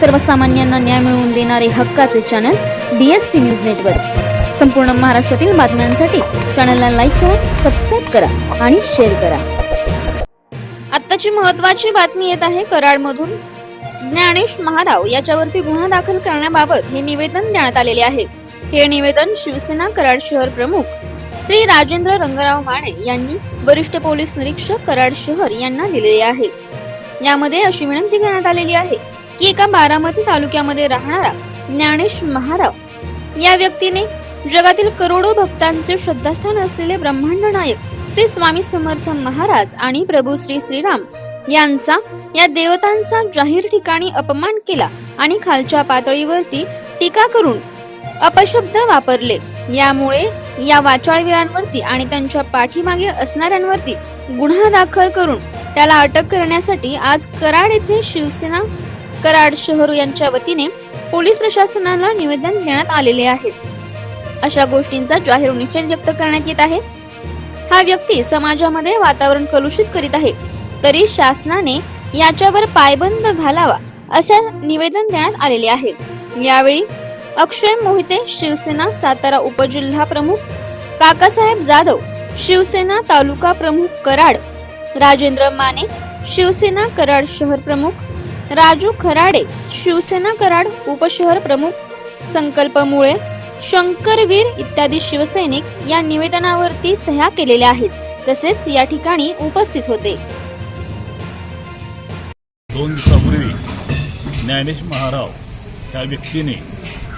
सर्वसामान्यांना न्याय मिळवून देणारे हक्काचे channel B S P news network संपूर्ण महाराष्ट्रातील बातम्यांसाठी चॅनलला लाईक करा सबस्क्राईब करा आणि शेअर करा. आत्ताची महत्वाची बातमी येत आहे कराडमधून. ज्ञानेश महाराव याच्यावरती गुन्हा दाखल करण्याबाबत हे निवेदन देण्यात आलेले आहे. हे निवेदन शिवसेना कराड शहर प्रमुख श्री राजेंद्र रंगराव माने यांनी वरिष्ठ पोलीस निरीक्षक कराड शहर यांना दिलेले आहे. यामध्ये अशी विनंती करण्यात आलेली आहे. की एका बारामती तालुक्यामध्ये राहणारा ज्ञानेश महाराव या व्यक्तीने जगातील करोडो भक्तांचे श्रद्धास्थान असलेले ब्रह्मांड नायक श्री स्वामी समर्थ महाराज आणि प्रभू श्री श्रीराम यांचा या देवतांचा जाहीर ठिकाणी अपमान केला आणि खालच्या पातळीवरती टीका करून अपशब्द वापरले. यामुळे या वाचाळवीरांवरती आणि त्यांच्या पाठीमागे असणाऱ्यांवरती गुन्हा दाखल करून त्याला अटक करण्यासाठी आज कराड येथे शिवसेना कराड शहर यांच्या वतीने पोलीस प्रशासनाला निवेदन देण्यात आलेले आहे. अशा गोष्टींचा जाहीर निषेध व्यक्त करण्यात येत आहे. हा व्यक्ती समाजामध्ये वातावरण कलुषित करीत आहे. तरी शासनाने याच्यावर पायबंद घालावा असे निवेदन देण्यात आलेले आहे. यावेळी अक्षय मोहिते शिवसेना सातारा उपजिल्हा प्रमुख काकासाहेब जाधव शिवसेना तालुका प्रमुख कराड राजेंद्र माने शिवसेना कराड शहर प्रमुख राजू खराडे शिवसेना कराड उपशहर प्रमुख संकल्प मुळे शंकरवीर इत्यादी शिवसैनिक या निवेदनावरती सह्या केलेल्या आहेत. तसेच या ठिकाणी उपस्थित होते. दोन दिवसापूर्वी ज्ञानेश महाराव या व्यक्तीने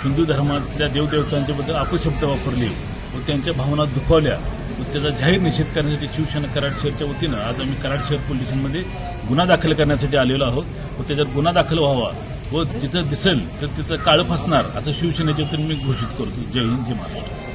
हिंदू धर्मातल्या देवदेवतांच्याबद्दल अपशब्द वापरले व त्यांच्या भावना दुखावल्या. त्याचा जाहीर निषेध करण्यासाठी शिवसेना कराड शहरच्या वतीनं आज आम्ही कराड शहर पोलीस स्टेशनमध्ये गुन्हा दाखल करण्यासाठी आलेलो आहोत व त्याच्यात गुन्हा दाखल व्हावा व जिथं दिसेल तर तिथं काळं फसणार असं शिवसेनेच्या वतीनं मी घोषित करतो. जय हिंद जय महाराष्ट्र.